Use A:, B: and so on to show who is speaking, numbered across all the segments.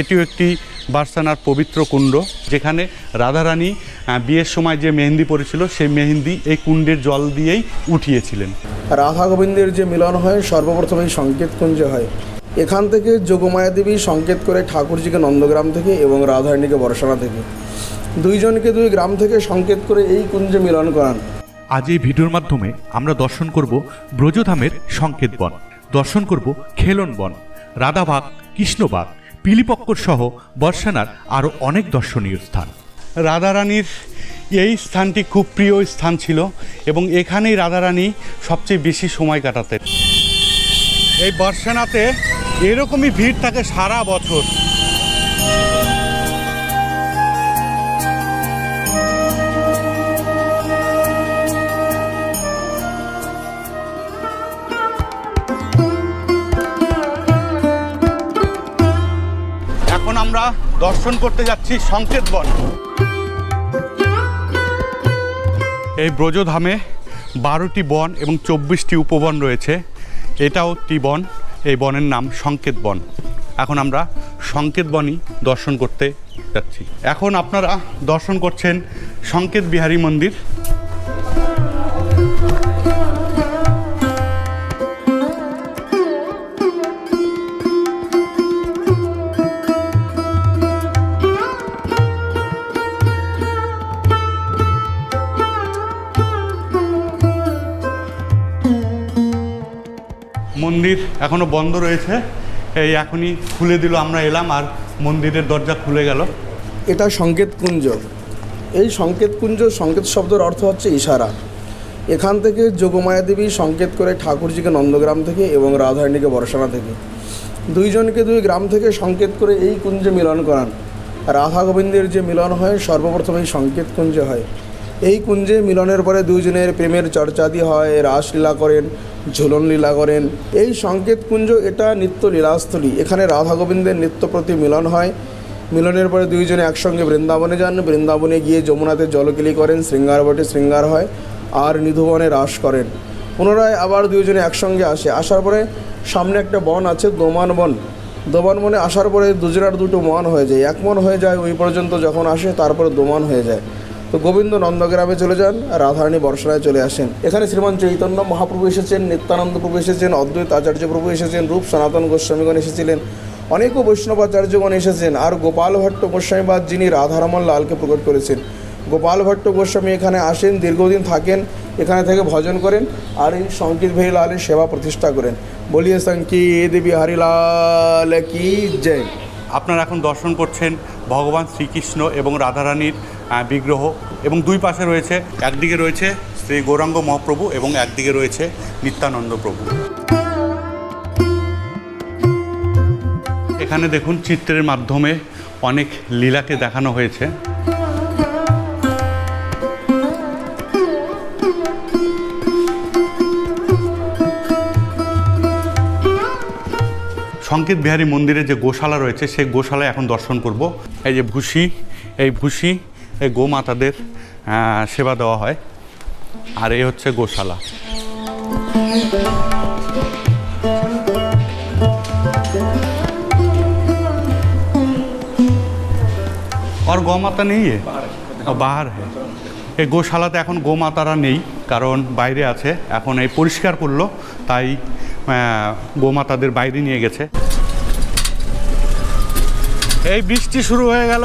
A: এটিও একটি বার্সানার পবিত্র কুণ্ড যেখানে রাধারানী বিয়ের সময় যে মেহেন্দি পড়েছিল সেই মেহেন্দি এই কুণ্ডের জল দিয়েই উঠিয়েছিলেন।
B: রাধা গোবিন্দের যে মিলন হয় সর্বপ্রথম এই সংকেত কুঞ্জে হয়। এখান থেকে যোগমায়া দেবী সংকেত করে ঠাকুরজিকে নন্দগ্রাম থেকে এবং রাধারানীকে বর্ষানা থেকে। দুইজনকে দুই গ্রাম থেকে সংকেত করে এই কুঞ্জে মিলন করান।
C: আজ এই ভিডিওর মাধ্যমে আমরা দর্শন করব ব্রজধামের সংকেত বন দর্শন করব খেলন বন রাধাবাগ কৃষ্ণবাগ। পিলিপক্কর সহ বর্ষানার আরও অনেক দর্শনীয় স্থান।
A: রাধারানীর এই স্থানটি খুব প্রিয় স্থান ছিল এবং এখানেই রাধারানী সবচেয়ে বেশি সময় কাটাতেন। এই বর্ষানাতে এরকমই ভিড় থাকে সারা বছর। দর্শন করতে যাচ্ছি সংকেত বন। এই ব্রজধামে বারোটি বন এবং চব্বিশটি উপবন রয়েছে। এটাও একটি বন এই বনের নাম সংকেত বন। এখন আমরা সংকেত বনই দর্শন করতে যাচ্ছি। এখন আপনারা দর্শন করছেন সংকেত বিহারী মন্দির। মন্দির এখনও বন্ধ রয়েছে। এই এখনই খুলে দিল, আমরা এলাম আর মন্দিরের দরজা খুলে গেল।
B: এটা সংকেত কুঞ্জ। এই সংকেত কুঞ্জ, সংকেত শব্দের অর্থ হচ্ছে ইশারা। এখান থেকে যোগমায়া দেবী সংকেত করে ঠাকুরজিকে নন্দগ্রাম থেকে এবং রাধারানীকে বর্ষানা থেকে। দুইজনকে দুই গ্রাম থেকে সংকেত করে এই কুঞ্জে মিলন করান। রাধা গোবিন্দের যে মিলন হয়, সর্বপ্রথম এই সংকেত কুঞ্জে হয়। এই কুঞ্জে মিলনের পরে দুইজনের প্রেমের চর্চাদি হয়, রাসলীলা করেন ঝুলন লীলা করেন। এই সংকেত কুঞ্জ, এটা নিত্য লীলাস্থলী। এখানে রাধা গোবিন্দের নিত্য প্রতি মিলন হয়। মিলনের পরে দুইজনে একসঙ্গে বৃন্দাবনে যান। বৃন্দাবনে গিয়ে যমুনাতে জলকেলি করেন, শৃঙ্গার বটে শৃঙ্গার হয় আর নিধুবনে রাস করেন। পুনরায় আবার দুইজনে একসঙ্গে আসে। আসার পরে সামনে একটা বন আছে, দোমান বন। দোমান বনে আসার পরে দুজনের দুটো মন হয়ে যায়। এক মন হয়ে যায় ওই পর্যন্ত যখন আসে, তারপরে দোমান হয়ে যায়। তো গোবিন্দ নন্দগ্রামে চলে যান, রাধারানী বর্ষায় চলে আসেন। এখানে শ্রীমান চৈতন্য মহাপ্রভু এসেছেন, নিত্যানন্দ প্রভু এসেছেন, অদ্বৈত আচার্য প্রভু এসেছেন, রূপ সনাতন গোস্বামীগণ এসেছিলেন অনেকও বৈষ্ণবাচার্যগণ এসেছেন, আর গোপাল ভট্ট গোস্বামীবাদ যিনি রাধারমন লালকে প্রকট করেছেন। গোপাল ভট্ট গোস্বামী এখানে আসেন, দীর্ঘদিন থাকেন, এখানে থেকে ভজন করেন, আর এই সংকীত ভাই লালের সেবা প্রতিষ্ঠা করেন। বলিয়ে সংকীত বিহারী লাল, কি জয়।
A: আপনারা এখন দর্শন করছেন ভগবান শ্রীকৃষ্ণ এবং রাধারানীর বিগ্রহ এবং দুই পাশে রয়েছে, একদিকে রয়েছে শ্রী গৌরাঙ্গ মহাপ্রভু এবং একদিকে রয়েছে নিত্যানন্দ প্রভু। এখানে দেখুন চিত্রের মাধ্যমে অনেক লীলাকে দেখানো হয়েছে। সংকেত বিহারী মন্দিরে যে গোশালা রয়েছে, সেই গোশালায় এখন দর্শন করব। এই যে ভুসি এই ভুসি এই গোমাতাদের আহ, সেবা দেওয়া হয় আর এই হচ্ছে গোশালা और गौ माता नहीं है और बाहर है এই গোশালাতে এখন গোমাতারা নেই কারণ বাইরে আছে এখন এই পরিষ্কার করলো তাই আহ, গোমাতাদের বাইরে নিয়ে গেছে এই বৃষ্টি শুরু হয়ে গেল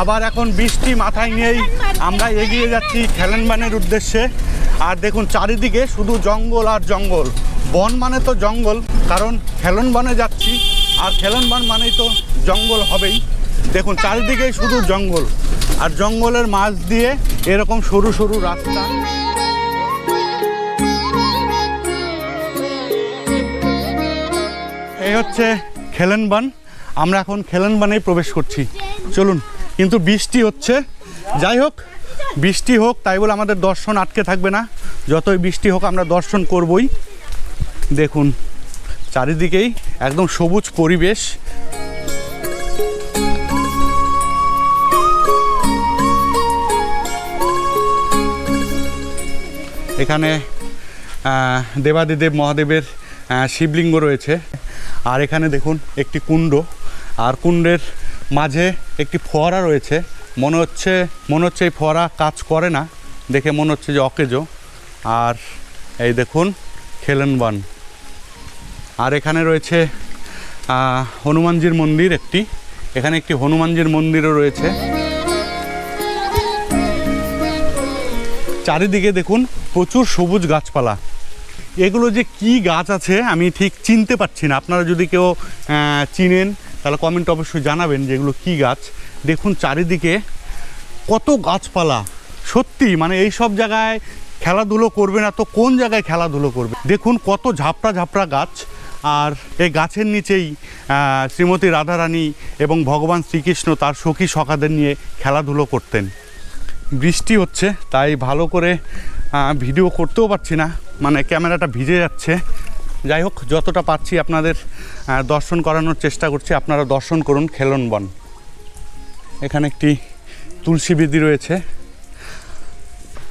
A: আবার এখন বৃষ্টি মাথায় নিয়েই আমরা এগিয়ে যাচ্ছি খেলেনবানের উদ্দেশ্যে। আর দেখুন, চারিদিকে শুধু জঙ্গল আর জঙ্গল। বন মানে তো জঙ্গল, কারণ খেলনবানে যাচ্ছি, আর খেলনবান মানেই তো জঙ্গল হবেই। দেখুন, চারিদিকেই শুধু জঙ্গল, আর জঙ্গলের মাঝ দিয়ে এরকম সরু সরু রাস্তা। এই হচ্ছে খেলেনবান আমরা এখন খেলেনবানেই প্রবেশ করছি। চলুন কিন্তু বৃষ্টি হচ্ছে। যাই হোক, বৃষ্টি হোক, তাই বলে আমাদের দর্শন আটকে থাকবে না। যতই বৃষ্টি হোক, আমরা দর্শন করবই। দেখুন, চারিদিকেই একদম সবুজ পরিবেশ। এখানে দেবাদিদেব মহাদেবের শিবলিঙ্গ রয়েছে। আর এখানে দেখুন, একটি কুণ্ড। আর কুণ্ডের মাঝে একটি ফোয়ারা রয়েছে। মনে হচ্ছে মনে হচ্ছে এই ফোয়ারা কাজ করে না। দেখে মনে হচ্ছে যে অকেজো। আর এই দেখুন, খেলনবান। আর এখানে রয়েছে হনুমানজির মন্দির একটি। এখানে একটি হনুমানজির মন্দিরও রয়েছে। চারিদিকে দেখুন, প্রচুর সবুজ গাছপালা। এগুলো যে কি গাছ আছে আমি ঠিক চিনতে পারছি না। আপনারা যদি কেউ চিনেন তাহলে কমেন্ট অবশ্যই জানাবেন যে এগুলো কী গাছ। দেখুন চারিদিকে কত গাছপালা। সত্যি মানে এই সব জায়গায় খেলাধুলো করবে না, তো কোন জায়গায় খেলাধুলো করবে? দেখুন কত ঝাপড়া ঝাপড়া গাছ। আর এই গাছের নিচেই শ্রীমতী রাধারানী এবং ভগবান শ্রীকৃষ্ণ তার সখী সখাদের নিয়ে খেলাধুলো করতেন। বৃষ্টি হচ্ছে, তাই ভালো করে ভিডিও করতেও পারছি না। মানে ক্যামেরাটা ভিজে যাচ্ছে। যাই হোক, যতটা পারছি আপনাদের দর্শন করানোর চেষ্টা করছি। আপনারা দর্শন করুন, খেলন বন। এখানে একটি তুলসী বেদি রয়েছে।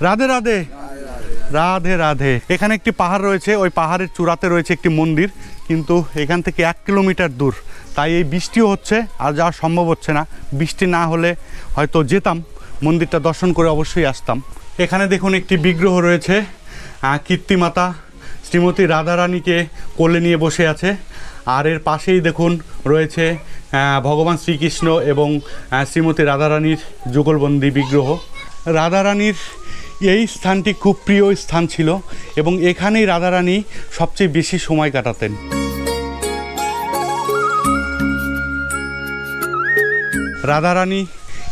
A: রাধে রাধে। রাধে রাধে। এখানে একটি পাহাড় রয়েছে, ওই পাহাড়ের চূড়াতে রয়েছে একটি মন্দির, কিন্তু এখান থেকে এক কিলোমিটার দূর। তাই এই বৃষ্টিও হচ্ছে, আর যাওয়া সম্ভব হচ্ছে না। বৃষ্টি না হলে হয়তো যেতাম, মন্দিরটা দর্শন করে অবশ্যই আসতাম। এখানে দেখুন, একটি বিগ্রহ রয়েছে কীর্তিমাতা শ্রীমতী রাধারানীকে কোলে নিয়ে বসে আছে। আর এর পাশেই দেখুন, রয়েছে ভগবান শ্রীকৃষ্ণ এবং শ্রীমতী রাধারানীর যুগলবন্দি বিগ্রহ। রাধারানীর এই স্থানটি খুব প্রিয় স্থান ছিল এবং এখানেই রাধারানী সবচেয়ে বেশি সময় কাটাতেন। রাধারানী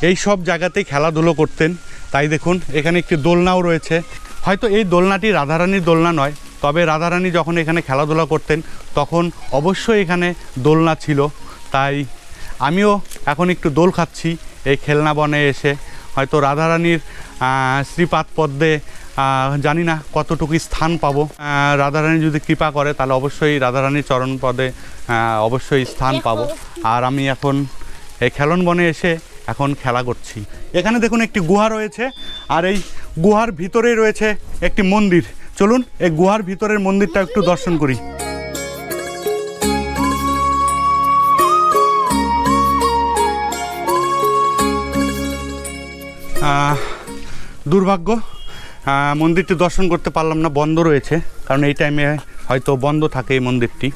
A: এই সব জায়গাতেই খেলাধুলো করতেন। তাই দেখুন, এখানে একটি দোলনাও রয়েছে। হয়তো এই দোলনাটি রাধারানীর দোলনা নয় তবে রাধারানী যখন এখানে খেলাধুলা করতেন তখন অবশ্যই এখানে দোলনা ছিল। তাই আমিও এখন একটু দোল খাচ্ছি এই খেলনা বনে এসে। হয়তো রাধারানীর শ্রীপাদ পদ্মে জানি না কতটুকু স্থান পাবো। রাধারানী যদি কৃপা করে তাহলে অবশ্যই রাধারানীর চরণ পদে অবশ্যই স্থান পাবো। আর আমি এখন এই খেলন বনে এসে এখন খেলা করছি। এখানে দেখুন একটি গুহা রয়েছে আর এই গুহার ভিতরেই রয়েছে একটি মন্দির। চলুন, এই গুহার ভিতরের মন্দিরটা একটু দর্শন করি। দুর্ভাগ্য মন্দিরটি দর্শন করতে পারলাম না, বন্ধ রয়েছে, কারণ এই টাইমে হয়তো বন্ধ থাকে এই মন্দিরটি।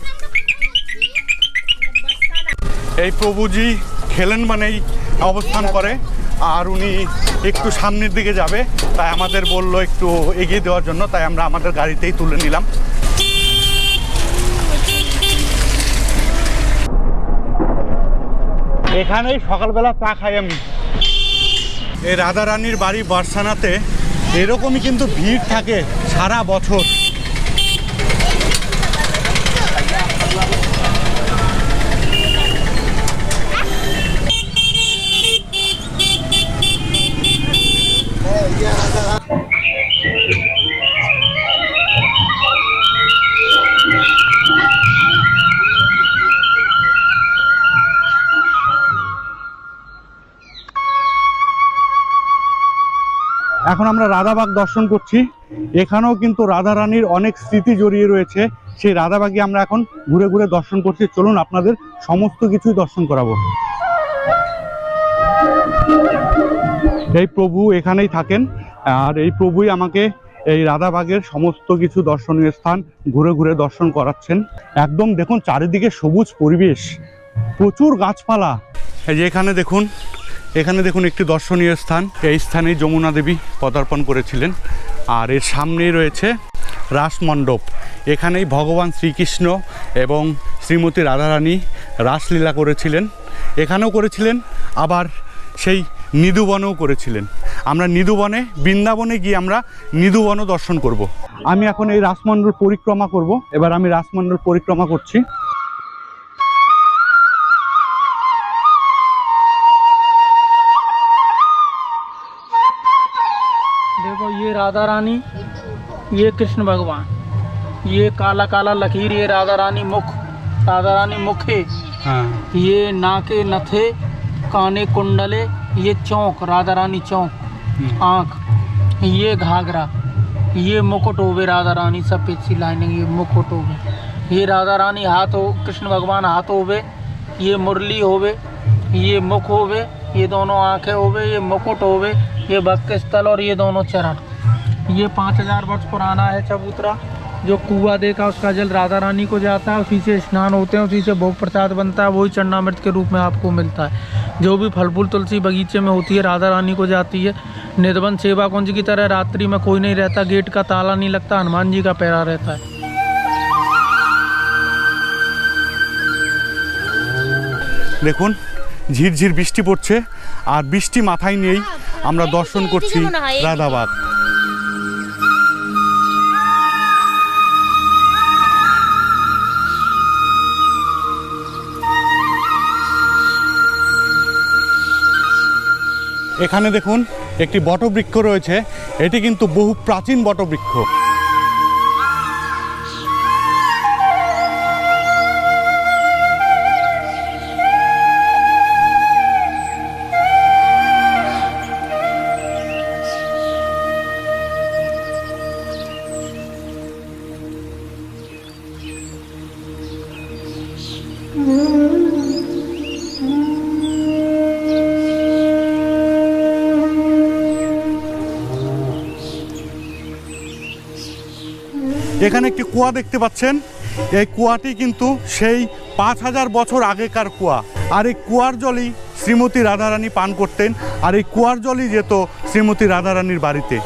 A: এই প্রভুজি খেলেন মানেই অবস্থান করে। আর উনি একটু সামনের দিকে যাবে, তাই আমাদের বলল একটু এগিয়ে দেওয়ার জন্য, তাই আমরা আমাদের গাড়িতেই তুলে নিলাম। এখানেই সকালবেলা চা খাই আমি। এই রাধারানীর বাড়ি বার্সানাতে এরকমই কিন্তু ভিড় থাকে সারা বছর। এখন আমরা রাধাবাগ দর্শন করছি। এখানেও কিন্তু রাধারানীর অনেক স্মৃতি জড়িয়ে রয়েছে। সেই রাধাবাগে আমরা এখন ঘুরে ঘুরে দর্শন করছি। চলুন আপনাদের সমস্ত কিছুই দর্শন করাবো। এই প্রভু এখানেই থাকেন। আর এই প্রভুই আমাকে এই রাধাবাগের সমস্ত কিছু দর্শনীয় স্থান ঘুরে ঘুরে দর্শন করাচ্ছেন। একদম দেখুন, চারিদিকে সবুজ পরিবেশ। প্রচুর গাছপালা। এই যে এখানে দেখুন এখানে দেখুন একটি দর্শনীয় স্থান। এই স্থানে যমুনা দেবী পদার্পণ করেছিলেন। আর এর সামনেই রয়েছে রাসমণ্ডপ। এখানেই ভগবান শ্রীকৃষ্ণ এবং শ্রীমতী রাধারানী রাসলীলা করেছিলেন। এখানেও করেছিলেন, আবার সেই নিধুবনেও করেছিলেন। আমরা নিধুবনে বৃন্দাবনে গিয়ে আমরা নিধুবনও দর্শন করব। আমি এখন এই রাসমণ্ডল পরিক্রমা করব। এবার আমি রাসমণ্ডল পরিক্রমা করছি।
D: राधा रानी ये कृष्ण भगवान। ये काला काला लकीर ये राधा रानी मुख राधा रानी मुखे।
A: হ্যাঁ
D: ये नाके नथे काने कुंडले ये चौक राधा रानी चौक आँख। ये घाघरा ये मुकुट होवे राधा रानी सफ़ेद सी लाइनिंग ये मुकुट होवे ये राधा रानी हाथ हो कृष्ण भगवान हाथ होवे ये मुरली होवे ये मुख होवे ये दोनों आँखें होवे ये मुकुट होवे ये भक्त स्थल और ये दोनों चरण। ये पाँच हजार वर्ष पुराना है चबूतरा जो कुआ देखा उसका जल राधा रानी को जाता है उसी से स्नान होते हैं उसी से भोग प्रसाद बनता है वही चरणामृत के रूप में आपको मिलता है जो भी फल फूल तुलसी बगीचे में होती है राधा रानी को जाती है निर्बंध सेवा कुंज की तरह रात्रि में कोई नहीं रहता गेट का ताला नहीं लगता हनुमान जी का पैरा रहता है
A: দেখুন ঝিরঝির বৃষ্টি পড়ছে আর বৃষ্টি মাথায় নিয়েই আমরা দর্শন করছি রাধাবাগ এখানে দেখুন একটি বটবৃক্ষ রয়েছে। এটি কিন্তু বহু প্রাচীন বটবৃক্ষ। এখানে একটি কুয়া দেখতে পাচ্ছেন। এই কুয়াটি কিন্তু সেই পাঁচ হাজার বছর আগেকার কুয়া। আর এই কুয়ার জলই শ্রীমতী রাধারানী পান করতেন। আর এই কুয়ার জলই যেত শ্রীমতী রাধারানীর বাড়িতে।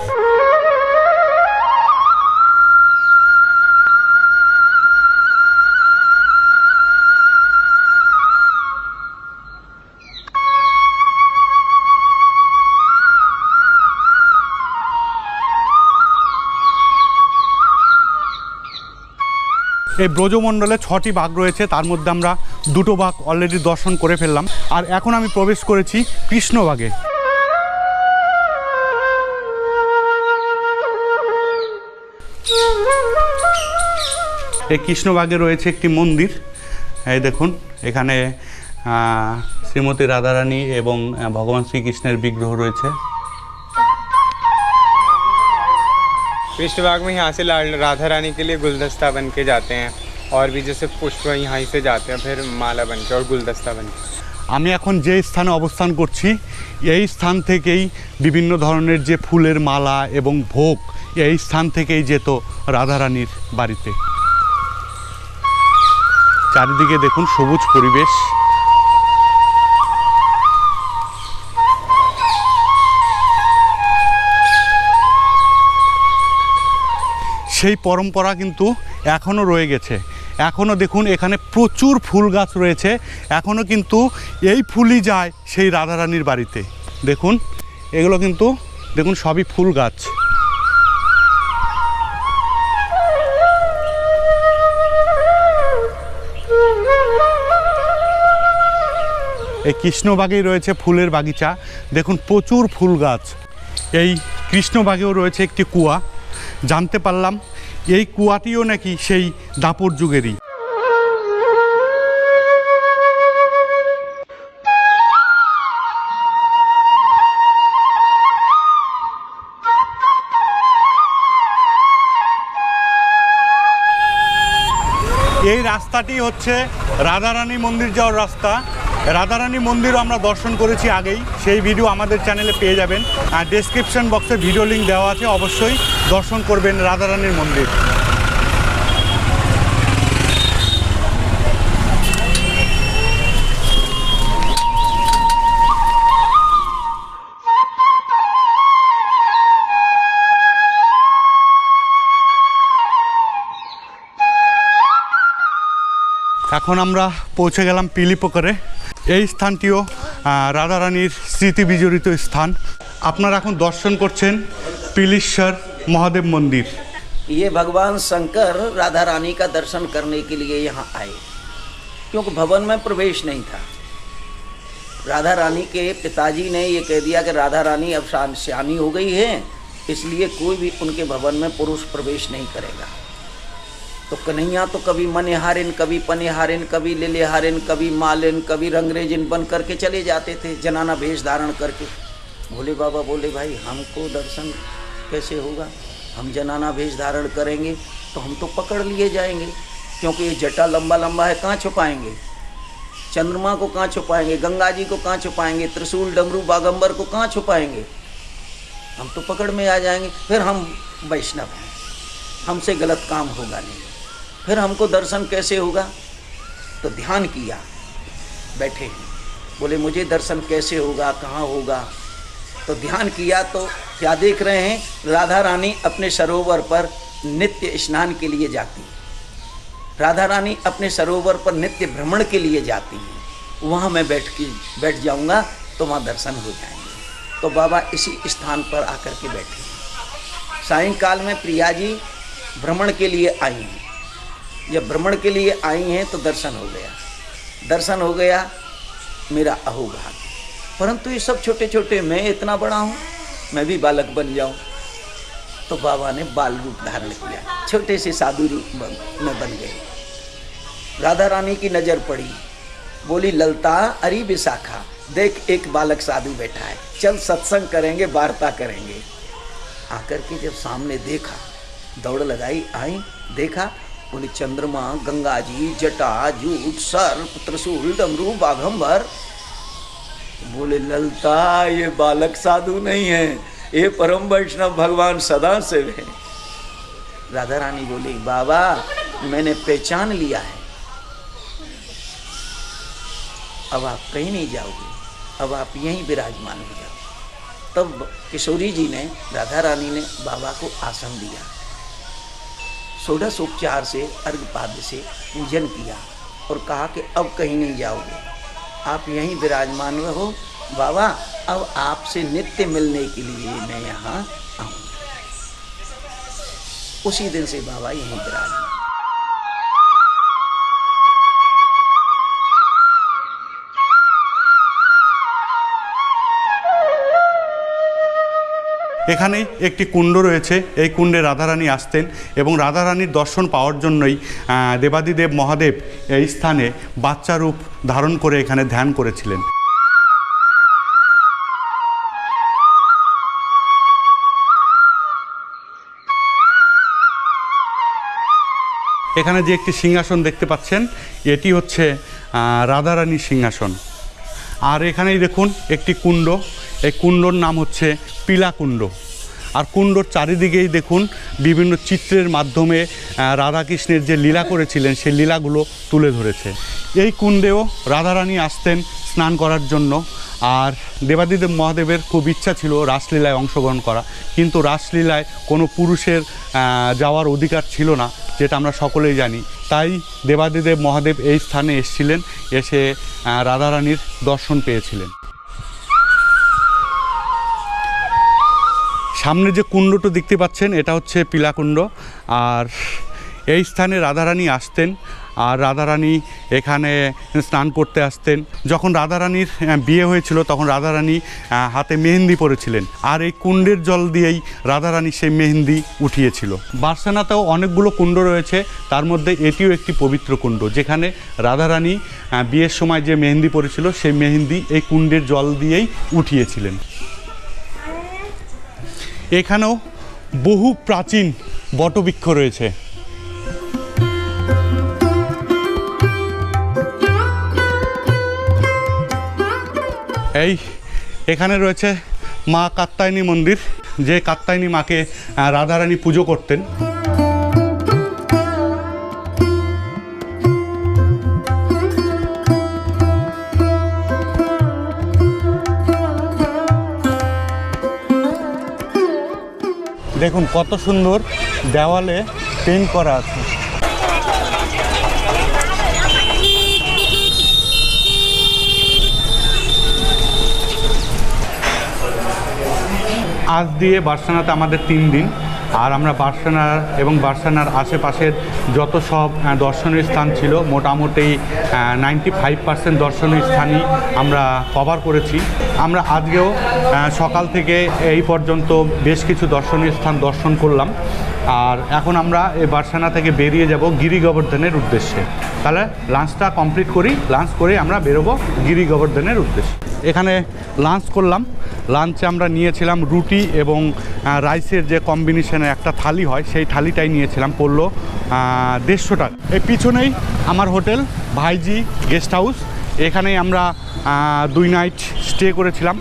A: এই ব্রজমণ্ডলে ছটি বাঘ রয়েছে, তার মধ্যে আমরা দুটো বাঘ অলরেডি দর্শন করে ফেললাম। আর এখন আমি প্রবেশ করেছি কৃষ্ণবাগে এই কৃষ্ণবাগে রয়েছে একটি মন্দির। এই দেখুন, এখানে শ্রীমতী রাধারানী এবং ভগবান শ্রীকৃষ্ণের বিগ্রহ রয়েছে।
E: कृष्ण बाग में यहाँ से ला- राधा रानी के लिए गुलदस्ता बन के जाते हैं और भी जैसे पुष्प यहाँ से जाते हैं फिर माला बन के और गुलदस्ता बन के
A: আমি এখন যে স্থানে অবস্থান করছি এই স্থান থেকেই বিভিন্ন ধরনের যে ফুলের মালা এবং ভোগ এই স্থান থেকেই যেত রাধারানীর বাড়িতে চারিদিকে দেখুন সবুজ পরিবেশ সেই পরম্পরা কিন্তু এখনও রয়ে গেছে। এখনও দেখুন এখানে প্রচুর ফুল গাছ রয়েছে। এখনও কিন্তু এই ফুলই যায় সেই রাধারানীর বাড়িতে। দেখুন, এগুলো কিন্তু দেখুন সবই ফুল গাছ। এই কৃষ্ণবাগেই রয়েছে ফুলের বাগিচা। দেখুন প্রচুর ফুল গাছ। এই কৃষ্ণবাগেও রয়েছে একটি কুয়া। জানতে পারলাম এই কুয়াটিও নাকি সেই দাপর যুগেরই। এই রাস্তাটি হচ্ছে রাধারানী মন্দির যাওয়ার রাস্তা। রাধারানী মন্দিরও আমরা দর্শন করেছি আগেই। সেই ভিডিও আমাদের চ্যানেলে পেয়ে যাবেন। আর ডেসক্রিপশন বক্সে ভিডিও লিঙ্ক দেওয়া আছে অবশ্যই। দর্শন করবেন রাধারানীর মন্দির। এখন আমরা পৌঁছে গেলাম পিলিপোকরে এই স্থানটিও রাধারানীর স্মৃতি বিজড়িত স্থান। আপনারা এখন দর্শন করছেন পিলিশ্বর महादेव मंदिर।
F: ये भगवान शंकर राधा रानी का दर्शन करने के लिए यहाँ आए। क्योंकि भवन में प्रवेश नहीं था। राधा रानी के पिताजी ने ये कह दिया कि राधा रानी अब सियानी हो गई है, इसलिए कोई भी उनके भवन में पुरुष प्रवेश नहीं करेगा। तो कन्हैया तो कभी मनिहारिन, कभी पनिहारिन, कभी लिलेहारिन, कभी मालिन, कभी रंगरेजिन बन करके चले जाते थे, जनाना भेष धारण करके। भोले बाबा, बोले, भाई, हमको दर्शन कैसे होगा? हम जनाना वेश धारण करेंगे तो हम तो पकड़ लिए जाएँगे, क्योंकि ये जटा लंबा लंबा है, कहाँ छुपाएँगे? चंद्रमा को कहाँ छुपाएँगे? गंगा जी को कहाँ छुपाएँगे? त्रिशूल, डमरू, बागंबर को कहाँ छुपाएँगे? हम तो पकड़ में आ जाएँगे, फिर हम वैष्णव हैं। हमसे गलत काम होगा नहीं। फिर हमको दर्शन कैसे होगा? तो ध्यान किया। बैठे बोले, मुझे दर्शन कैसे होगा? कहाँ होगा? तो ध्यान किया तो क्या देख रहे हैं? राधा रानी अपने सरोवर पर नित्य स्नान के लिए जाती है। राधा रानी अपने सरोवर पर नित्य भ्रमण के लिए जाती हैं। वहाँ मैं बैठ के, बैठ जाऊँगा तो वहाँ दर्शन हो जाएँगे। तो बाबा इसी स्थान पर आकर के बैठे हैं। सायंकाल में प्रिया जी भ्रमण के लिए आई हैं। जब भ्रमण के लिए आई हैं तो दर्शन हो गया। दर्शन हो गया मेरा अहोभाग्य। परंतु ये सब छोटे छोटे मैं इतना बड़ा हूँ? मैं भी बालक बन जाऊँ। तो बाबा ने बाल रूप धारण किया। छोटे से साधु रूप में बन गए राधा रानी की नज़र पड़ी। बोली, ललता, अरे विशाखा, देख, एक बालक साधु बैठा है। चल, सत्संग करेंगे, वार्ता करेंगे। आकर के जब सामने देखा, दौड़ लगाई, आई, देखा, बोले, चंद्रमा, गंगा जी, जटा, जूट, सर्प, त्रिशूल, डमरू बाघम्बर बोले, ललता, ये बालक साधु नहीं है, ये परम वैष्णव भगवान सदा से है। राधा रानी बोली, बाबा, मैंने पहचान लिया है। अब आप कहीं नहीं जाओगे, अब आप यहीं विराजमान हो जाओ तब किशोरी जी ने, राधा रानी ने बाबा को आसन दिया। षोडश उपचार से, अर्घपाद से पूजन किया और कहा कि अब कहीं नहीं जाओगे। आप यहीं विराजमान रहो बाबा, अब आपसे नित्य मिलने के लिए मैं यहाँ आऊँ। उसी दिन से बाबा यहीं विराजमान।
A: এখানেই একটি কুণ্ড রয়েছে। এই কুণ্ডে রাধারানী আসতেন এবং রাধারানীর দর্শন পাওয়ার জন্যই দেবাদিদেব মহাদেব এই স্থানে বাচ্চা রূপ ধারণ করে এখানে ধ্যান করেছিলেন। এখানে যে একটি সিংহাসন দেখতে পাচ্ছেন, এটি হচ্ছে রাধারানীর সিংহাসন। আর এখানেই দেখুন একটি কুণ্ড। এই কুণ্ডর নাম হচ্ছে পিলাকুণ্ড। আর কুণ্ডর চারিদিকেই দেখুন বিভিন্ন চিত্রের মাধ্যমে রাধাকৃষ্ণের যে লীলা করেছিলেন, সেই লীলাগুলো তুলে ধরেছে। এই কুণ্ডেও রাধারানী আসতেন স্নান করার জন্য। আর দেবাদিদেব মহাদেবের খুব ইচ্ছা ছিল রাসলীলায় অংশগ্রহণ করা। কিন্তু রাসলীলায় কোনো পুরুষের যাওয়ার অধিকার ছিল না, যেটা আমরা সকলেই জানি। তাই দেবাদিদেব মহাদেব এই স্থানে এসেছিলেন, এসে রাধারানীর দর্শন পেয়েছিলেন। সামনে যে কুণ্ডটা দেখতে পাচ্ছেন, এটা হচ্ছে পিলাকুণ্ড। আর এই স্থানে রাধারানী আসতেন, আর রাধারানী এখানে স্নান করতে আসতেন। যখন রাধারানীর বিয়ে হয়েছিল, তখন রাধারানী হাতে মেহেন্দি পরেছিলেন। আর এই কুণ্ডের জল দিয়েই রাধারানী সেই মেহেন্দি উঠিয়েছিল। বার্সানাতেও অনেকগুলো কুণ্ড রয়েছে, তার মধ্যে এটিও একটি পবিত্র কুণ্ড, যেখানে রাধারানী বিয়ের সময় যে মেহেন্দি পরেছিল, সেই মেহেন্দি এই কুণ্ডের জল দিয়েই উঠিয়েছিলেন। এখানেও বহু প্রাচীন বটবৃক্ষ রয়েছে। এই, এখানে রয়েছে মা কাত্তায়নী মন্দির, যে কাত্তায়নী মাকে রাধারানী পুজো করতেন। দেখুন কত সুন্দর দেওয়ালে পেন্ট করা আছে। আজ দিয়ে বার্সানাতে আমাদের তিন দিন। আর আমরা বার্সানার এবং বার্সানার আশেপাশের যত সব দর্শনীয় স্থান ছিল, মোটামুটি নাইনটি ফাইভ পার্সেন্ট দর্শনীয় স্থানই আমরা কভার করেছি। আমরা আজকেও সকাল থেকে এই পর্যন্ত বেশ কিছু দর্শনীয় স্থান দর্শন করলাম। আর এখন আমরা এই বার্সানা থেকে বেরিয়ে যাব গিরি গোবর্ধনের উদ্দেশ্যে। তাহলে লাঞ্চটা কমপ্লিট করি লাঞ্চ করে আমরা বেরোবো গিরি গোবর্ধনের উদ্দেশ্যে। এখানে লাঞ্চ করলাম। লাঞ্চে আমরা নিয়েছিলাম রুটি এবং রাইসের যে কম্বিনেশনে একটা থালি হয়, সেই থালিটাই নিয়েছিলাম, পড়ল দেড়শো টাকা। এই পিছনেই আমার হোটেল, ভাইজি গেস্ট হাউস এখানেই আমরা দুই নাইট স্টে করেছিলাম।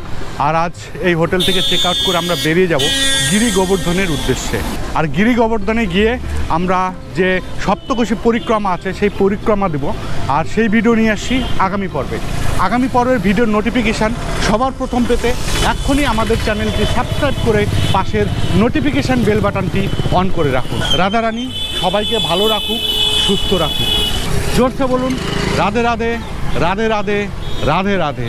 A: আর আজ এই হোটেল থেকে চেক আউট করে আমরা বেরিয়ে যাব গিরি গোবর্ধনের উদ্দেশ্যে। আর গিরি গোবর্ধনে গিয়ে আমরা যে সপ্তকোষী পরিক্রমা আছে, সেই পরিক্রমা দেব। আর সেই ভিডিও নিয়ে আসি আগামী পর্বে। আগামী পর্বের ভিডিওর নোটিফিকেশান সবার প্রথম পেতে এক্ষুনি আমাদের চ্যানেলটি সাবস্ক্রাইব করে পাশের নোটিফিকেশান বেল বাটনটি অন করে রাখুন। রাধারানী সবাইকে ভালো রাখুক, সুস্থ রাখুক। জোরসে বলুন, রাধে রাধে রাধে রাধে রাধে রাধে।